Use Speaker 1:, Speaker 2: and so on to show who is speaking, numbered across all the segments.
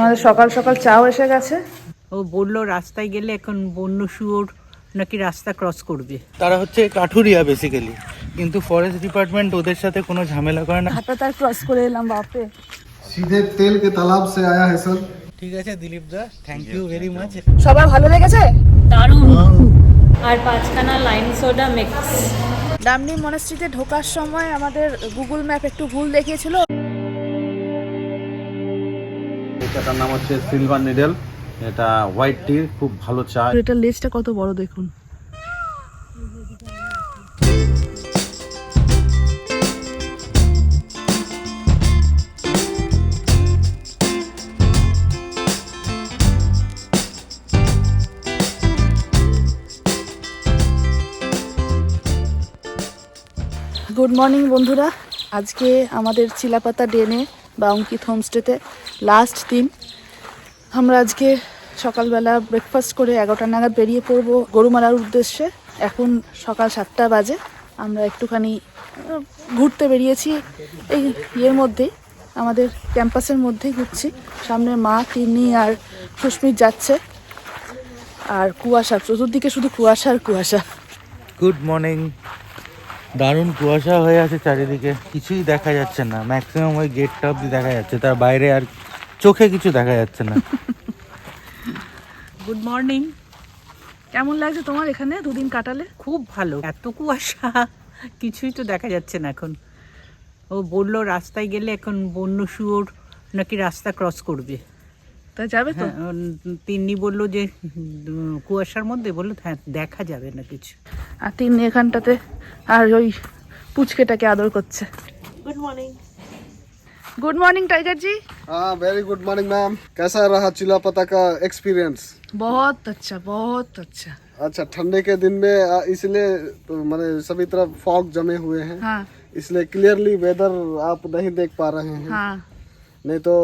Speaker 1: আমাদের সকাল সকাল চাও এসে গেছে।
Speaker 2: ও বলল রাস্তায় গেলে এখন বন্য শুয়োর নাকি রাস্তা ক্রস করবে।
Speaker 3: তারা হচ্ছে কাঠুরিয়া বেসিক্যালি কিন্তু ফরেস্ট ডিপার্টমেন্ট ওদের সাথে কোনো ঝামেলা করে না।
Speaker 1: হাতে তার ক্রস করে এলাম বাপে
Speaker 4: সিধে তেল কে তালাব সে আয়া হে স্যার
Speaker 3: ঠিক আছে Dilip da thank you very much
Speaker 1: সবার ভালো লেগেছে?
Speaker 5: দারুণ। আর পাঁচখানা লাইম সোডা মিক্স
Speaker 1: ডামনি মনাস্ট্রিতে ঢোকার সময় আমাদের গুগল ম্যাপ একটু ভুল দেখিয়েছিল।
Speaker 6: এটার নাম হচ্ছে সিলভার নিডেল এটা হোয়াইট টি খুব ভালো চা।
Speaker 1: এটার লেজটা কত বড় দেখুন। গুড মর্নিং বন্ধুরা। আজকে আমাদের চিলাপাতা ডেনে বা অঙ্কিত হোমস্টেতে লাস্ট দিন আমরা আজকে সকালবেলা ব্রেকফাস্ট করে এগারোটা নাগাদ বেরিয়ে পড়ব গরুমারার উদ্দেশ্যে। এখন সকাল সাতটা বাজে। আমরা একটুখানি ঘুরতে বেরিয়েছি। এই ইয়ের মধ্যেই আমাদের ক্যাম্পাসের মধ্যেই ঘুরছি। সামনে মা, তিন্নি আর সুস্মিত যাচ্ছে। আর কুয়াশা, চতুর্দিকে শুধু কুয়াশা আর কুয়াশা।
Speaker 3: গুড মর্নিং দারুণ কুয়াশা হয়ে আছে চারিদিকে। কিছুই দেখা যাচ্ছে না। ম্যাক্সিমাম ওই গেটটা অব্দি দেখা যাচ্ছে। তার বাইরে আর চোখে কিছু দেখা যাচ্ছে না।
Speaker 2: গুড মর্নিং
Speaker 1: কেমন লাগছে তোমার এখানে দুদিন কাটালে?
Speaker 2: খুব ভালো। এত কুয়াশা কিছুই তো দেখা যাচ্ছে না এখন। ও বলল রাস্তায় গেলে এখন বন্য শুয়োর নাকি রাস্তা ক্রস করবে।
Speaker 1: তা যাবে তো?
Speaker 2: হ্যাঁ তিন্নি বলল যে কুয়াশার মধ্যে বলল হ্যাঁ দেখা যাবে না কিছু।
Speaker 1: আর তিন্নি এখানটাতে আর ওই পুচকেটাকে আদর করছে।
Speaker 2: Good morning
Speaker 1: good morning tiger ji
Speaker 4: हाँ वेरी गुड मॉर्निंग मैम कैसा रहा चिला पता का एक्सपीरियंस
Speaker 1: बहुत अच्छा बहुत अच्छा।
Speaker 4: अच्छा ठंडे के दिन में इसलिए तो मैंने सभी तरफ़ फॉग जमे हुए हैं।
Speaker 1: हाँ।
Speaker 4: इसलिए क्लियरली वेदर आप नहीं देख पा रहे हैं।
Speaker 1: हाँ।
Speaker 4: नहीं तो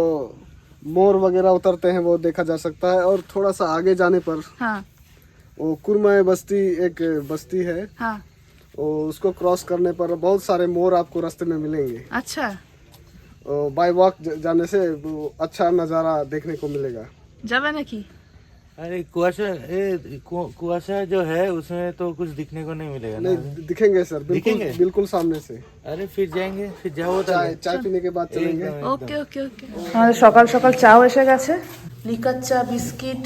Speaker 4: मोर वगैरह उतरते हैं वो देखा जा सकता है। और थोड़ा सा आगे जाने पर
Speaker 1: हाँ।
Speaker 4: वो कुरमय बस्ती एक बस्ती है।
Speaker 1: हाँ।
Speaker 4: उसको क्रॉस करने पर बहुत सारे मोर आपको रास्ते में मिलेंगे।
Speaker 1: अच्छा।
Speaker 4: बाय वॉक जाने से वो अच्छा नज़ारा देखने को मिलेगा
Speaker 1: যাবে নাকি
Speaker 3: अरे कुआशा ए कु- कुआशा जो है उसमें तो कुछ दिखने को नहीं मिलेगा ना
Speaker 4: नहीं दिखेंगे सर बिल्कुल
Speaker 3: दिखेंगे?
Speaker 4: बिल्कुल सामने से
Speaker 3: अरे फिर जाएंगे फिर जाओ
Speaker 4: चाय चाय पीने के बाद चलेंगे
Speaker 1: ওকে ওকে ওকে আমাদের সকাল সকাল চাও এসে গেছে লিকার চা বিস্কিট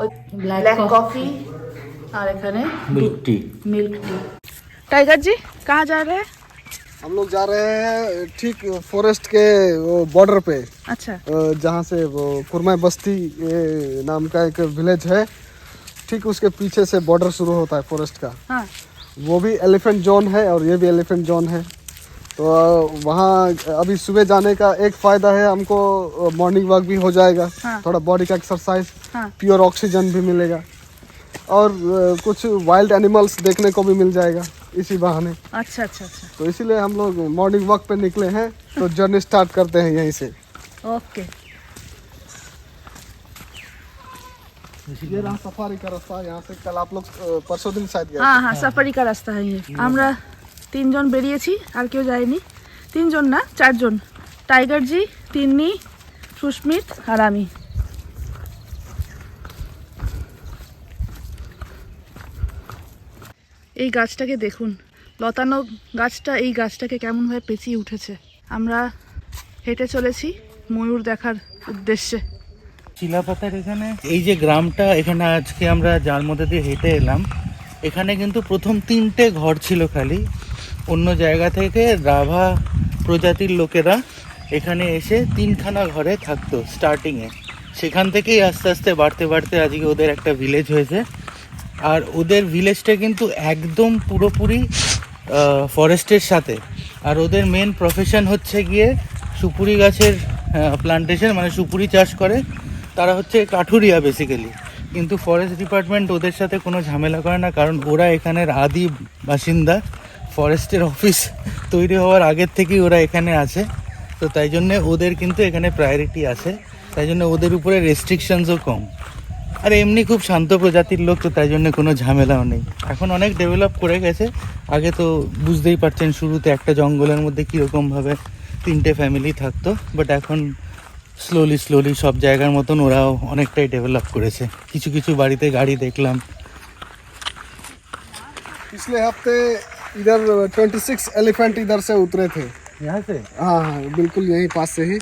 Speaker 1: ওই ব্ল্যাক কফি আর এখানে
Speaker 3: milk tea
Speaker 1: milk tea tiger ji कहाँ जा रहे हैं
Speaker 4: हम लोग जा रहे हैं ठीक फॉरेस्ट के बॉर्डर पे।
Speaker 1: अच्छा।
Speaker 4: जहाँ से वो कुरमा बस्ती नाम का एक विलेज है। ठीक उसके पीछे से बॉर्डर शुरू होता है फॉरेस्ट का।
Speaker 1: हाँ।
Speaker 4: वो भी एलिफेंट जोन है और ये भी एलिफेंट जोन है। तो वहाँ अभी सुबह जाने का एक फ़ायदा है हमको मॉर्निंग वॉक भी हो जाएगा।
Speaker 1: हाँ।
Speaker 4: थोड़ा बॉडी का एक्सरसाइज
Speaker 1: हाँ।
Speaker 4: प्योर ऑक्सीजन भी मिलेगा। और कुछ वाइल्ड एनिमल्स देखने को भी मिल जाएगा। इसी बहाने
Speaker 1: अच्छा अच्छा अच्छा
Speaker 4: तो इसीलिए हम लोग मॉर्निंग वॉक पे निकले हैं तो जर्नी स्टार्ट करते हैं यहीं से
Speaker 1: ओके
Speaker 4: ये रहा सफारी का रास्ता यहाँ से कल आप लोग अ, परसों दिन शायद गए
Speaker 1: হ্যাঁ হ্যাঁ সাফারি কা রাস্তা হয় ये। আমরা তিনজন বেরিয়েছি আর কেউ যায়নি তিনজন না চারজন টাইগার জি তিন্নি সুস্মিত আর আমি এই গাছটাকে দেখুন। লতানো গাছটা এই গাছটাকে কেমনভাবে পেঁচিয়ে উঠেছে। আমরা হেঁটে চলেছি ময়ূর দেখার উদ্দেশ্যে।
Speaker 3: চিলাপাতার এখানে এই যে গ্রামটা, এখানে আজকে আমরা যার মধ্যে দিয়ে হেঁটে এলাম, এখানে কিন্তু প্রথম তিনটে ঘর ছিল খালি। অন্য জায়গা থেকে রাভা প্রজাতির লোকেরা এখানে এসে তিনখানা ঘরে থাকতো স্টার্টিংয়ে সেখান থেকেই আস্তে আস্তে বাড়তে বাড়তে আজকে ওদের একটা ভিলেজ হয়েছে। আর ওদের ভিলেজটা কিন্তু একদম পুরোপুরি ফরেস্টের সাথে। আর ওদের মেন প্রফেশন হচ্ছে গিয়ে সুপুরি গাছের প্লান্টেশন মানে সুপুরি চাষ করে। তারা হচ্ছে কাঠুরিয়া বেসিক্যালি কিন্তু ফরেস্ট ডিপার্টমেন্ট ওদের সাথে কোনো ঝামেলা করে না, কারণ ওরা এখানের আদি বাসিন্দা। ফরেস্টের অফিস তৈরি হওয়ার আগের থেকেই ওরা এখানে আছে। তো তাই জন্যে ওদের কিন্তু এখানে প্রায়োরিটি আছে। তাই জন্য ওদের উপরে রেস্ট্রিকশনসও কম। আর এমনি খুব শান্ত প্রজাতির লোক তো তাই জন্য কোনো ঝামেলাও নেই এখন অনেক ডেভেলপ করে গেছে আগে তো বুঝতেই পারছেন শুরুতে একটা জঙ্গলের মধ্যে কীরকমভাবে তিনটে ফ্যামিলি থাকতো বাট এখন স্লোলি স্লোলি সব জায়গার মতন ওরাও অনেকটাই ডেভেলপ করেছে কিছু কিছু বাড়িতে গাড়ি দেখলাম
Speaker 4: पिछले हफ्ते इधर 26 एलिफेंट इधर से उतरे थे
Speaker 3: यहाँ से
Speaker 4: हाँ हाँ बिल्कुल यहीं पास से ही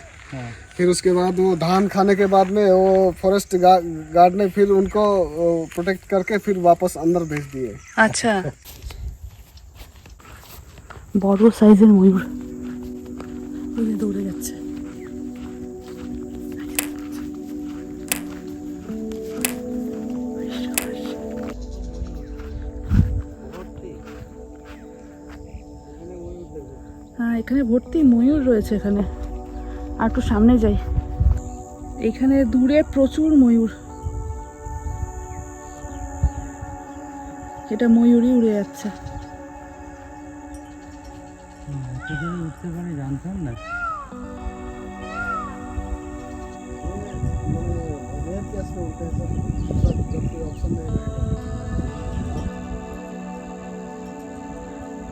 Speaker 4: फिर उसके बाद वो धान खाने के बाद में वो फॉरेस्ट गार्ड ने फिर उनको प्रोटेक्ट करके फिर वापस अंदर भेज दिए
Speaker 1: আচ্ছা বড় সাইজের ময়ূর ওই যে দৌড়ে যাচ্ছে হ্যাঁ এখানে ভর্তি ময়ূর রয়েছে এখানে আর একটু সামনে যাই। এখানে দূরে প্রচুর ময়ূর। এটা ময়ূরই উড়ে যাচ্ছে।
Speaker 3: উঠতে পারে জানতাম না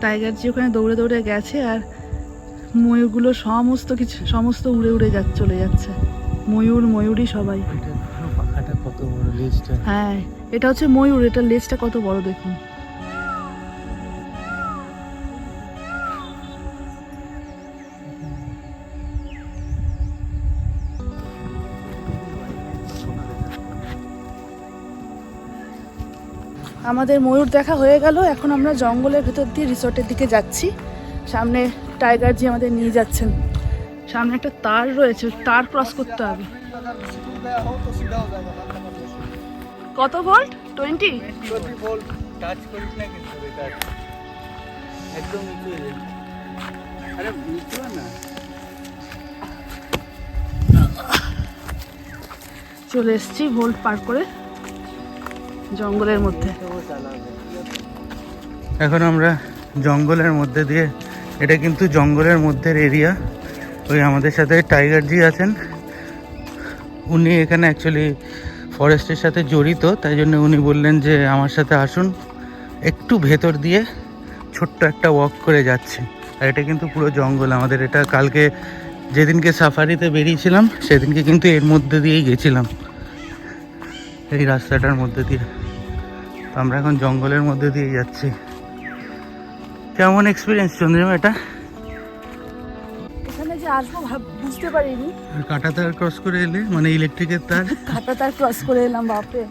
Speaker 1: টাইগার জি ওখানে দৌড়ে দৌড়ে গেছে আর ময়ূরগুলো সমস্ত কিছু সমস্ত উড়ে উড়ে যা চলে যাচ্ছে। ময়ূর ময়ূরই সবাই।
Speaker 3: এটা
Speaker 1: হ্যাঁ এটা হচ্ছে ময়ূর এটার লেজটা কত বড় দেখুন। আমাদের ময়ূর দেখা হয়ে গেল এখন আমরা জঙ্গলের ভেতর দিয়ে রিসর্টের দিকে যাচ্ছি। সামনে টাইগার জি আমাদের নিয়ে যাচ্ছেন। সামনে একটা তার রয়েছে তার ক্রস করতে হবে। কত ভোল্ট টোয়েন্টি
Speaker 3: টাচ করিস না কিন্তু বেকার একদম নিচু যাবে। আরে না?
Speaker 1: চলে এসেছি ভোল্ট পার করে জঙ্গলের মধ্যে।
Speaker 3: এখন আমরা জঙ্গলের মধ্যে দিয়ে এটা কিন্তু জঙ্গলের মধ্যের এরিয়া ওই আমাদের সাথে টাইগার জি আছেন। উনি এখানে অ্যাকচুয়ালি ফরেস্টের সাথে জড়িত, তাই জন্য উনি বললেন যে আমার সাথে আসুন। একটু ভেতর দিয়ে ছোট্ট একটা ওয়াক করে যাচ্ছে। আর এটা কিন্তু পুরো জঙ্গল, আমাদের এটা কালকে যেদিনকে সাফারিতে বেরিয়েছিলাম, সেদিনকে কিন্তু এর মধ্যে দিয়েই গেছিলাম। এই রাস্তাটার মধ্যে দিয়ে। আমরা এখন জঙ্গলের মধ্যে দিয়ে যাচ্ছি। কেমন এক্সপিরিয়েন্স চন্দ্রিমা এটা?
Speaker 1: এখানে যে আসব বুঝতে পারিনি।
Speaker 3: কাটা তার ক্রস করে এলে মানে ইলেকট্রিকের তার।
Speaker 1: কাটা তার ক্রস করে এলাম বাপরে।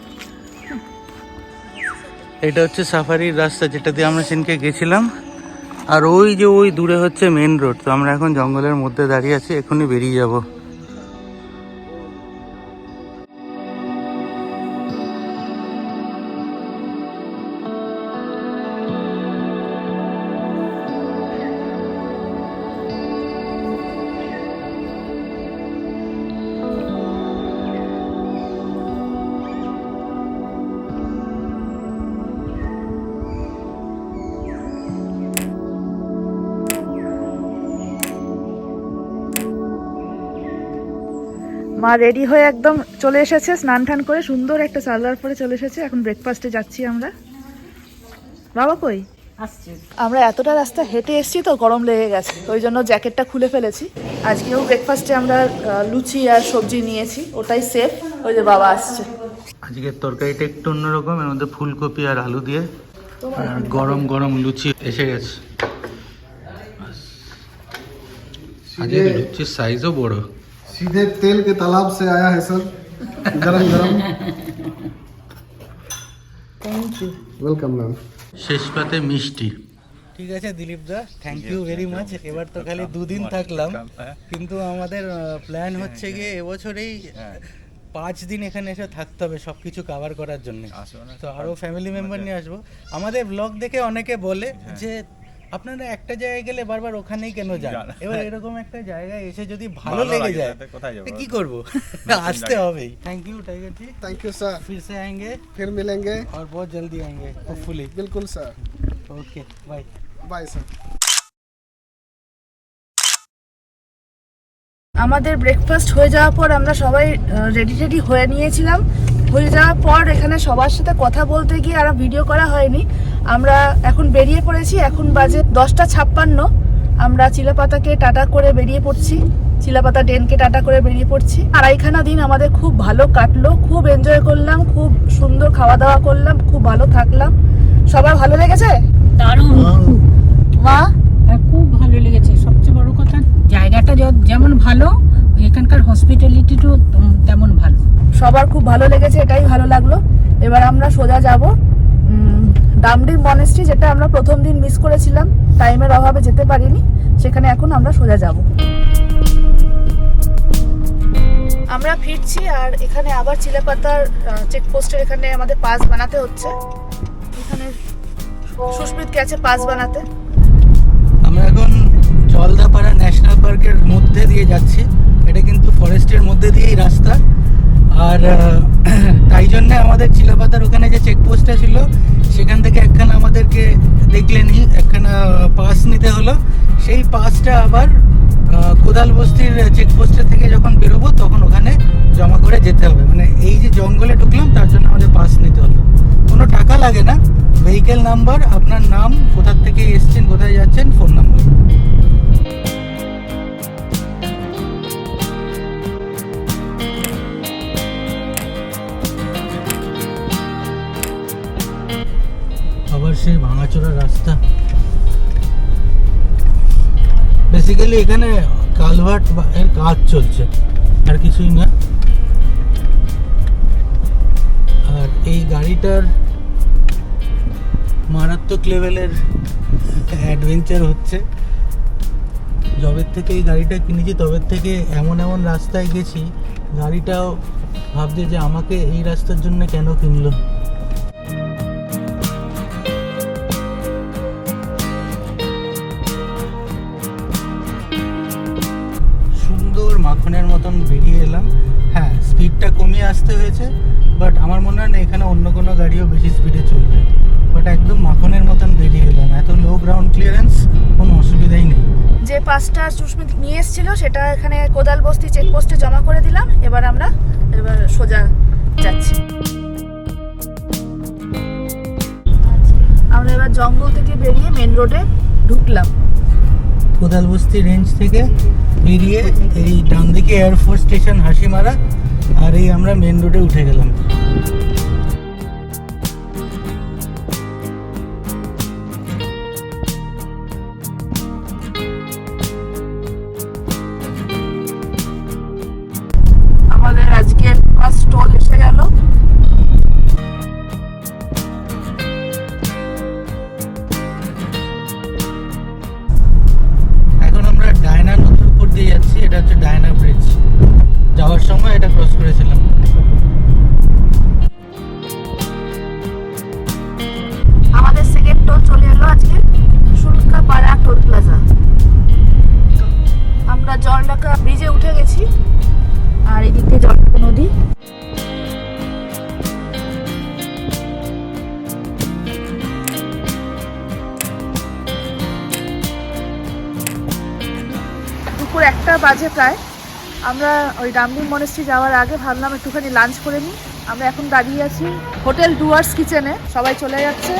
Speaker 3: এটা হচ্ছে সাফারির রাস্তা যেটা দিয়ে আমরা সেদিনকে গেছিলাম। আর ওই যে ওই দূরে হচ্ছে মেন রোড তো আমরা এখন জঙ্গলের মধ্যে দাঁড়িয়ে আছি এখনই বেরিয়ে যাব।
Speaker 1: মা রেডি হয়ে একদম চলে এসেছে স্নান টান করে সুন্দর একটা সালোয়ার পরে চলে এসেছে। এখন ব্রেকফাস্টে যাচ্ছি আমরা। বাবা কই? আমরা এতটা রাস্তা হেঁটে এসেছি তো গরম লেগে গেছে। ওই জন্য জ্যাকেটটা খুলে ফেলেছি। আজকেও ব্রেকফাস্টে আমরা লুচি আর সবজি নিয়েছি ওটাই সেফ ওই যে বাবা আসছে।
Speaker 3: আজকের তরকারিটা একটু অন্যরকম এর মধ্যে ফুলকপি আর আলু দিয়ে। আর গরম গরম লুচি এসে গেছে। আজকে লুচির সাইজও বড়।
Speaker 4: सीधे तेल के तालाब से आया है सर गरम गरम
Speaker 1: থ্যাংক ইউ
Speaker 4: वेलकम मैम
Speaker 3: শেষ পাতে মিষ্টি ঠিক আছে Dilip da thank you very much এবার তো খালি দুদিন থাকলাম কিন্তু আমাদের প্ল্যান হচ্ছে গিয়ে এবছরেই পাঁচ দিন এখানে এসে থাকতে হবে সব কিছু কাভার করার জন্য তো আরও ফ্যামিলি মেম্বার নিয়ে আসবো আমাদের ব্লগ দেখে অনেকে বলে যে আপনারা একটা জায়গায় গেলে বারবার ওখানেই কেন যান এবার এরকম একটা জায়গায় এসে যদি ভালো লেগে যায় তো কি করবো আসতে হবেই thank you tiger ji
Speaker 4: thank you sir
Speaker 3: फिर से आएंगे
Speaker 4: फिर मिलेंगे
Speaker 3: और बहुत जल्दी आएंगे होपफुली
Speaker 4: बिल्कुल sir
Speaker 3: okay bye
Speaker 4: bye sir
Speaker 1: আমাদের ব্রেকফাস্ট হয়ে যাওয়ার পর আমরা সবাই রেডি রেডি হয়ে নিয়েছিলাম হয়ে যাওয়ার পর এখানে সবার সাথে কথা বলতে গিয়ে আর ভিডিও করা হয়নি আমরা এখন বেরিয়ে পড়েছি এখন বাজে দশটা ছাপ্পান্ন। আমরা চিলাপাতাকে টাটা করে বেরিয়ে পড়ছি চিলাপাতা ডেনকে টাটা করে বেরিয়ে পড়ছি। আড়াইখানা দিন আমাদের খুব ভালো কাটলো খুব এনজয় করলাম খুব সুন্দর খাওয়া দাওয়া করলাম খুব ভালো থাকলাম। সবার ভালো লেগেছে?
Speaker 5: দারুণ।
Speaker 1: মা?
Speaker 2: হ্যাঁ, খুব ভালো লেগেছে। সবচেয়ে বড় কথা জায়গাটা যেমন ভালো এখানকার হসপিটালিটিটাও তেমন ভালো।
Speaker 1: সবার খুব ভালো লেগেছে এটাই ভালো লাগল। এবার আমরা সোজা যাব ডামডিং মনেস্ট্রি যেটা আমরা প্রথম দিন মিস করেছিলাম টাইমের অভাবে যেতে পারিনি, সেখানে এখন আমরা সোজা যাব। আমরা ফিরছি আর এখানে আবার চিলেপাতার চেকপোস্টের এখানে আমাদের পাস বানাতে হচ্ছে। এখানে সুস্মিত গেছে পাস বানাতে।
Speaker 3: আমরা এখন জলদাপাড়া ন্যাশনাল পার্কের মধ্যে দিয়ে যাচ্ছি। এটা কিন্তু ফরেস্টের মধ্যে দিয়েই রাস্তা। আর তাই জন্য আমাদের চিলাপাতার ওখানে যে চেকপোস্টটা ছিল, সেখান থেকে একখানা আমাদেরকে দেখলেনি একখানা পাস নিতে হলো। সেই পাসটা আবার কোদাল বস্তির চেকপোস্টের থেকে যখন বেরোবো, তখন ওখানে জমা করে যেতে হবে। মানে এই যে জঙ্গলে ঢুকলাম, তার জন্য আমাদের পাস নিতে হলো। কোনো টাকা লাগে না। ভেহিকেল নাম্বার আপনার নাম, কোথার থেকে এসছেন, কোথায় যাচ্ছেন ফোন নাম্বার ভাঙাচোরা রাস্তা। বেসিক্যালি এখানে কালভার্ট এর কাজ চলছে, আর কিছুই না। আর এই গাড়িটার মারাত্মক লেভেলের অ্যাডভেঞ্চার হচ্ছে। জবের থেকে এই গাড়িটা কিনেছি, তবের থেকে এমন এমন রাস্তায় গেছি, গাড়িটাও ভাবছে যে আমাকে এই রাস্তার জন্য কেন কিনলো। মাখনের মতন বেরিয়ে এলাম। হ্যাঁ স্পিডটা কমিয়ে আসতে হয়েছে বাট আমার মনে হয় না এখানে অন্য কোনো গাড়িও বেশি স্পিডে চলবে। বাট একদম মাখনের মতন বেরিয়ে এলাম। এত লো গ্রাউন্ড ক্লিয়ারেন্স কোনো অসুবিধাই নেই।
Speaker 1: যে পাঁচটা সুস্মিত নিয়ে এসেছিল সেটা এখানে কোদাল বস্তি চেকপোস্টে জমা করে দিলাম। এবার আমরা এবার সোজা যাচ্ছি। আমরা এবার জঙ্গল থেকে বেরিয়ে মেন রোডে ঢুকলাম।
Speaker 3: কোদাল কোদালবস্তি রেঞ্জ থেকে বেরিয়ে এই ডান দিকে এয়ারফোর্স স্টেশন হাসিমারা আর এই আমরা মেন রোডে উঠে গেলাম।
Speaker 1: একটা বাজে প্রায়। আমরা ওই ডামডিং মনেস্ট্রি যাওয়ার আগে ভাবলাম একটুখানি লাঞ্চ করে নিই। আমরা এখন দাঁড়িয়ে আছি হোটেল ডুয়ার্স কিচেনে সবাই চলে যাচ্ছে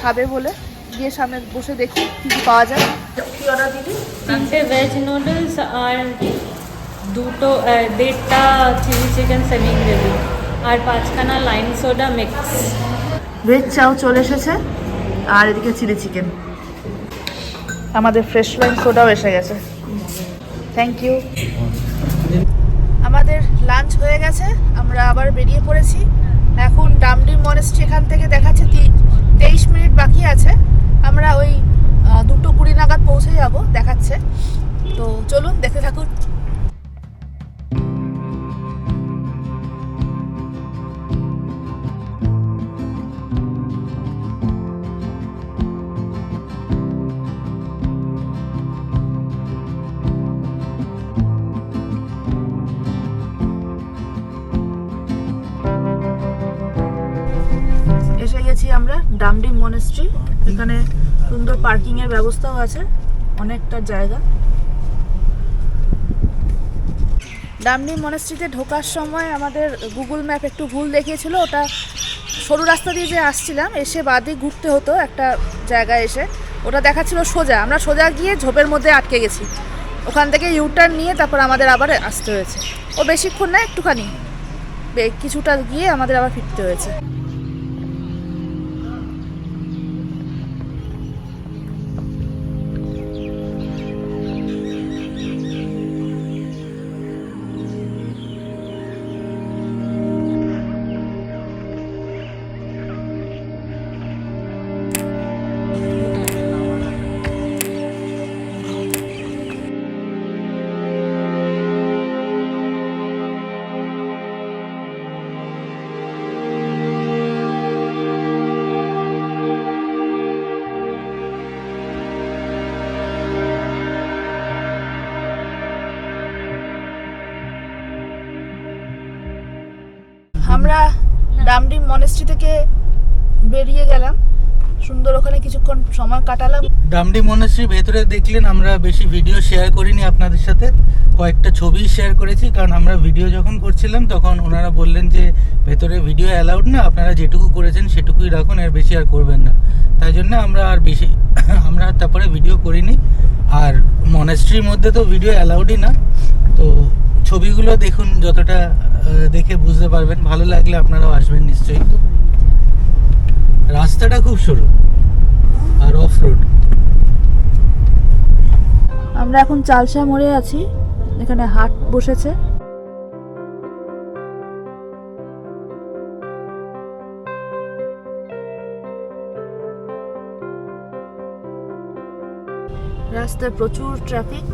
Speaker 1: খাবে বলে। গিয়ে সামনে বসে দেখি কি কি পাওয়া যায়। কি অর্ডার দিলি?
Speaker 5: তিনটে ভেজ নুডলস আর দুটো দেড়টা চিলি চিকেন সেমি গ্রেভি আর পাঁচখানা lime soda mix
Speaker 1: veg chow চলে এসেছে আর এদিকে চিলি চিকেন আমাদের ফ্রেশ লাইম সোডাও এসে গেছে। থ্যাংক ইউ আমাদের লাঞ্চ হয়ে গেছে, আমরা আবার বেরিয়ে পড়েছি। এখন ডামডি মনেস্ট্রি এখান থেকে দেখাচ্ছে তেইশ মিনিট বাকি আছে। আমরা ওই দুটো কুড়ি নাগাদ পৌঁছে যাব, দেখাচ্ছে। তো চলুন দেখে থাকুন। মনেস্ট্রি এখানে সুন্দর পার্কিং এর ব্যবস্থাও আছে, অনেকটা জায়গা। ডামনি মনেস্ট্রিতে ঢোকার সময় আমাদের গুগল ম্যাপ একটু ভুল দেখিয়েছিল, ওটা সরু রাস্তা দিয়ে যে আসছিলাম, এসে বাদে ঘুরতে হতো একটা জায়গায় এসে। ওটা দেখাচ্ছিল সোজা, আমরা সোজা গিয়ে ঝোপের মধ্যে আটকে গেছি। ওখান থেকে ইউটার্ন নিয়ে তারপর আমাদের আবার আসতে হয়েছে। ও বেশিক্ষণ না, একটুখানি। কিছুটা গিয়ে আমাদের আবার ফিরতে হয়েছে। সময় কাটালাম।
Speaker 3: ডামডি মনাশ্রীর ভেতরে দেখলেন আমরা বেশি ভিডিও শেয়ার করিনি আপনাদের সাথে। কয়েকটা ছবি শেয়ার করেছি, কারণ আমরা ভিডিও যখন করছিলাম, তখন ওনারা বললেন যে, ভেতরে ভিডিও অ্যালাউড না, আপনারা যেটুকু করেছেন সেটুকুই রাখুন, আর বেশি আর করবেন না। তাই জন্য আমরা আর বেশি, আমরা তারপরে ভিডিও করিনি। আর মনাস্ট্রির মধ্যে তো ভিডিও অ্যালাউডই না। তো ছবিগুলো দেখুন, যতটা দেখে বুঝতে পারবেন। ভালো লাগলে আপনারাও আসবেন নিশ্চয়ই। রাস্তাটা খুব সরু। আর অফ রোড
Speaker 1: আমরা এখন চালসা মোড়ে আছি, এখানে হাট বসেছে। রাস্তায় প্রচুর ট্রাফিক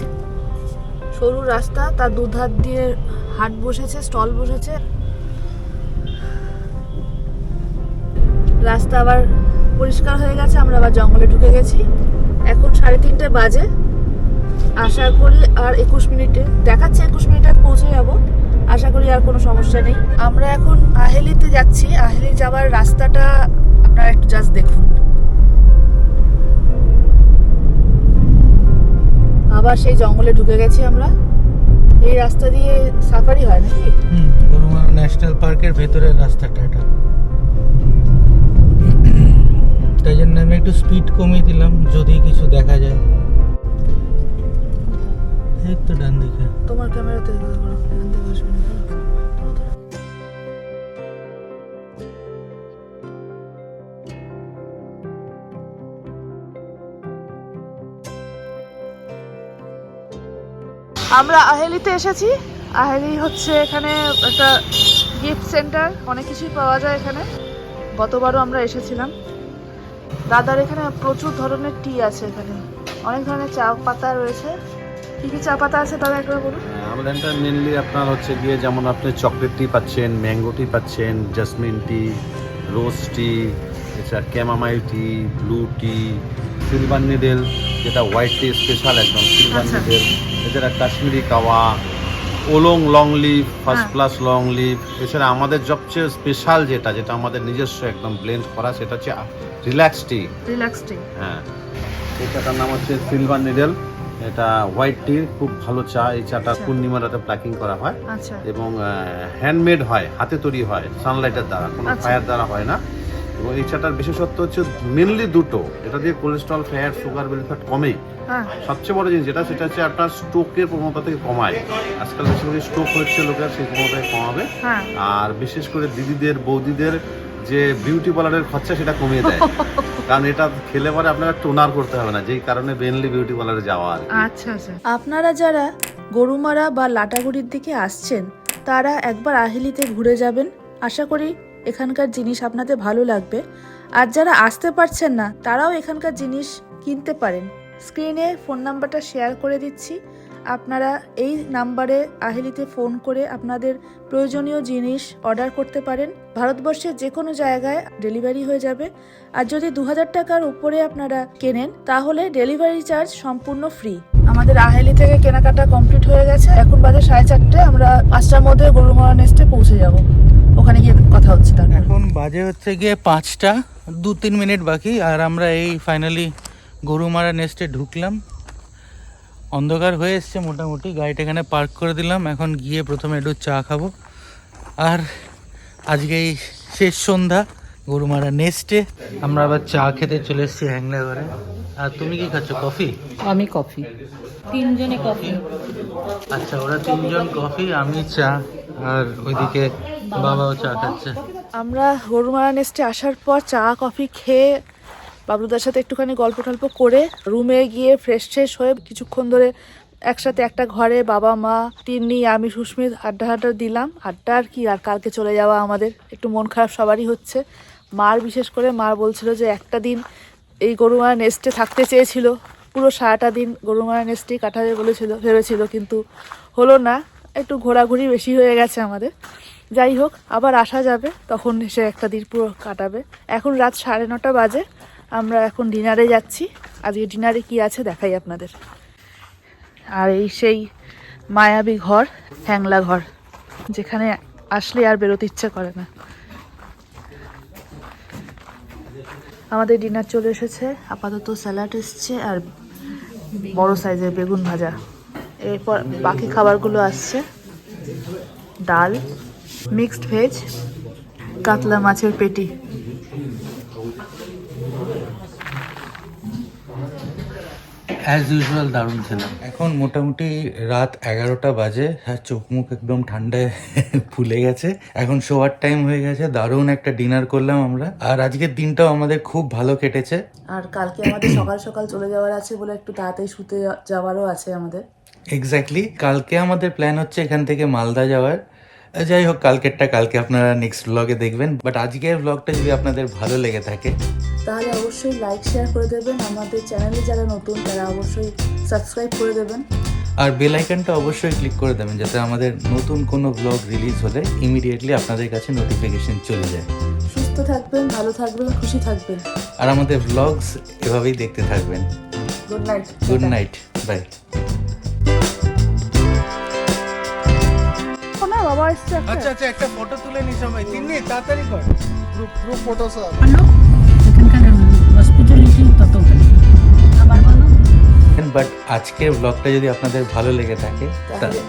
Speaker 1: সরু রাস্তা, তার দুধার দিয়ে হাট বসেছে স্টল বসেছে। রাস্তা আবার পরিষ্কার হয়ে গেছে, আমরা আবার জঙ্গলে ঢুকে গেছি। এখন সাড়ে তিনটে বাজে। আশা করি আর একুশ মিনিটে, দেখাচ্ছে একুশ মিনিটে পৌঁছে যাব। আশা করি আর কোনো সমস্যা নেই। আমরা এখন আহেলিতে যাচ্ছি। আহেলি যাওয়ার রাস্তাটা আপনারা একটু জাস্ট দেখুন। আবার সেই জঙ্গলে ঢুকে গেছি আমরা। এই রাস্তা দিয়ে সাফারি হয় নাকি?
Speaker 3: ন্যাশনাল পার্কের ভেতরের রাস্তাটা এটা। তাই জন্য আমি একটু স্পিড কমিয়ে দিলাম, যদি কিছু দেখা যায়। এই তো ডান দিকে।
Speaker 1: তোমার ক্যামেরাতে আমরা আহেলিতে এসেছি। আহেলি হচ্ছে এখানে একটা গিফট সেন্টার অনেক কিছুই পাওয়া যায় এখানে। গতবারও আমরা এসেছিলাম। দাদার এখানে প্রচুর ধরনের টি আছে এখানে। অনেক ধরনের চা পাতা রয়েছে। কি কি চা পাতা আছে দাদা একবার বলুন?
Speaker 6: হ্যাঁ, আমাদের মেনলি আপনার হচ্ছে গিয়ে যেমন আপনি চকলেট টি পাচ্ছেন ম্যাঙ্গো টি পাচ্ছেন জাসমিন টি রোজ টি এছাড়া chamomile tea blue tea silver needle যেটা হোয়াইট টি স্পেশাল একদম সিলভার
Speaker 1: আচ্ছা।
Speaker 6: নিডেল এছাড়া Kashmiri kahwa oolong long leaf
Speaker 1: first.
Speaker 6: Class long leaf এছাড়া আমাদের সবচেয়ে স্পেশাল যেটা যেটা আমাদের নিজস্ব একদম ব্লেন্ড করা সেটা হচ্ছে রিল্যাক্স টি
Speaker 1: রিল্যাক্স টি
Speaker 6: হ্যাঁ এই চাটার নাম হচ্ছে সিলভার নিডেল এটা হোয়াইট টি খুব ভালো চা এই চাটা
Speaker 1: আচ্ছা।
Speaker 6: পূর্ণিমা রাতে প্যাকিং করা হয়
Speaker 1: আচ্ছা
Speaker 6: এবং হ্যান্ডমেড হয় হাতে তৈরি হয় সানলাইটের দ্বারা কোনো
Speaker 1: আচ্ছা।
Speaker 6: ফায়ার দ্বারা হয় না এবং এই চাটার বিশেষত্ব হচ্ছে মেনলি দুটো। এটা দিয়ে কোলেস্ট্রল ফ্যাট সুগার বেলিফ্যাট কমেই।
Speaker 1: হ্যাঁ।
Speaker 6: সবচেয়ে বড় জিনিস যেটা সেটা হচ্ছে আপনার স্ট্রোকের প্রবণতা থেকে কমায়। আজকাল বেশিরভাগ স্ট্রোক হচ্ছে লোকের সেই প্রবণতাকে কমাবে।
Speaker 1: হ্যাঁ।
Speaker 6: আর বিশেষ করে দিদিদের বৌদিদের যে বিউটি পার্লারের খরচা সেটা কমিয়ে দেয়। কারণ এটা খেলে পরে আপনারা টোনার করতে হবে না যেই কারণে মেনলি বিউটি পার্লারে যাওয়া আর
Speaker 1: আচ্ছা আচ্ছা। আপনারা যারা গরুমারা বা লাটাগুড়ির দিকে আসছেন তারা একবার আহিলিতে ঘুরে যাবেন। আশা করি এখানকার জিনিস আপনাদের ভালো লাগবে। আর যারা আসতে পারছেন না, তারাও এখানকার জিনিস কিনতে পারেন। স্ক্রিনে ফোন নাম্বারটা শেয়ার করে দিচ্ছি। আপনারা এই নাম্বারে আহেলিতে ফোন করে আপনাদের প্রয়োজনীয় জিনিস অর্ডার করতে পারেন। ভারতবর্ষের যে কোনো জায়গায় ডেলিভারি হয়ে যাবে। আর যদি দু হাজার টাকার উপরে আপনারা কেনেন, তাহলে ডেলিভারি চার্জ সম্পূর্ণ ফ্রি আমাদের আহেলি থেকে কেনাকাটা কমপ্লিট হয়ে গেছে। এখন বাজে সাড়ে চারটে, আমরা পাঁচটার মধ্যে গরুমারা নেস্টে পৌঁছে যাব। ওখানে গিয়ে কথা হচ্ছে তারপর
Speaker 3: এখন বাজে হচ্ছে গিয়ে পাঁচটা, দু তিন মিনিট বাকি, আর আমরা এই ফাইনালি গরুমারা নেস্টে ঢুকলাম। অন্ধকার হয়ে এসছে মোটামুটি, গাড়িটা এখানে পার্ক করে দিলাম। এখন গিয়ে প্রথমে একটু চা খাব। আর আজকে এই শেষ সন্ধ্যা। গরুমারা নেস্টে। আমরা আবার চা খেতে চলে এসেছি হ্যাংলা ঘরে। আর তুমি কি খাচ্ছ কফি?
Speaker 2: আমি কফি।
Speaker 5: তিনজনে কফি।
Speaker 3: আচ্ছা ওরা তিনজন কফি আমি চা আর ওইদিকে বাবাও চা খাচ্ছে।
Speaker 1: আমরা গরুমারা নেস্টে আসার পর চা কফি খেয়ে বাবলুদার সাথে একটুখানি গল্প টল্প করে রুমে গিয়ে ফ্রেশ ট্রেশ হয়ে কিছুক্ষণ ধরে একসাথে একটা ঘরে বাবা মা তিন্নি আমি সুস্মিত আড্ডা আড্ডা দিলাম। আড্ডা আর কি আর কালকে চলে যাওয়া আমাদের। একটু মন খারাপ সবারই হচ্ছে। মার, বিশেষ করে মা বলছিল যে একটা দিন এই গরুমারা নেস্টে থাকতে চেয়েছিল, পুরো সারাটা দিন গরুমারা নেস্টেই কাটাবে বলেছিল, ভেবেছিল, কিন্তু হলো না, একটু ঘোরাঘুরি বেশি হয়ে গেছে আমাদের। যাই হোক, আবার আসা যাবে, তখন এসে একটা দিন পুরো কাটাবে। এখন রাত সাড়ে নটা বাজে, আমরা এখন ডিনারে যাচ্ছি। আজকে ডিনারে কি আছে দেখাই আপনাদের। আর এই সেই মায়াবী ঘর, হ্যাংলা ঘর, যেখানে আসলে আর বেরোতে ইচ্ছে করে না। আমাদের ডিনার চলে এসেছে, আপাতত স্যালাড এসছে আর বড় সাইজের বেগুন ভাজা। এরপর বাকি খাবারগুলো আসছে, ডাল মিক্সড ভেজ কাতলা মাছের পেটি।
Speaker 3: অ্যাজ ইউজুয়াল দারুণ ছিল এখন মোটামুটি রাত এগারোটা বাজে হ্যাঁ চোখ মুখ একদম ঠান্ডায় ফুলে গেছে। এখন শোয়ার টাইম হয়ে গেছে দারুণ একটা ডিনার করলাম আমরা। আর আজকের দিনটাও আমাদের খুব ভালো কেটেছে।
Speaker 1: আর কালকে আমাদের সকাল সকাল চলে যাওয়ার আছে বলে একটু তাড়াতাড়ি শুতে যাওয়ারও আছে আমাদের।
Speaker 3: এক্স্যাক্টলি কালকে আমাদের প্ল্যান হচ্ছে এখান থেকে মালদা যাওয়ার। যাই হোক কালকেরটা কালকে আপনারা নেক্সট ব্লগে দেখবেন। বাট আজকের ব্লগটা যদি আপনাদের ভালো লেগে থাকে
Speaker 1: তাহলে অবশ্যই লাইক শেয়ার করে দেবেন। আমাদের চ্যানেলে যারা নতুন তারা অবশ্যই সাবস্ক্রাইব করে দেবেন।
Speaker 3: আর বেল আইকনটা অবশ্যই ক্লিক করে দেবেন যাতে আমাদের নতুন কোনো ব্লগ রিলিজ হলে ইমিডিয়েটলি আপনাদের কাছে নোটিফিকেশন চলে যায়।
Speaker 1: সুস্থ থাকবেন ভালো থাকবেন খুশি থাকবেন।
Speaker 3: আর আমাদের ব্লগস এভাবেই দেখতে থাকবেন। Good night
Speaker 1: good night bye আচ্ছা
Speaker 3: আচ্ছা একটা ফটো তুলে তাড়াতাড়ি বাট আজকের ব্লগটা যদি আপনাদের ভালো লেগে থাকে
Speaker 1: তাহলে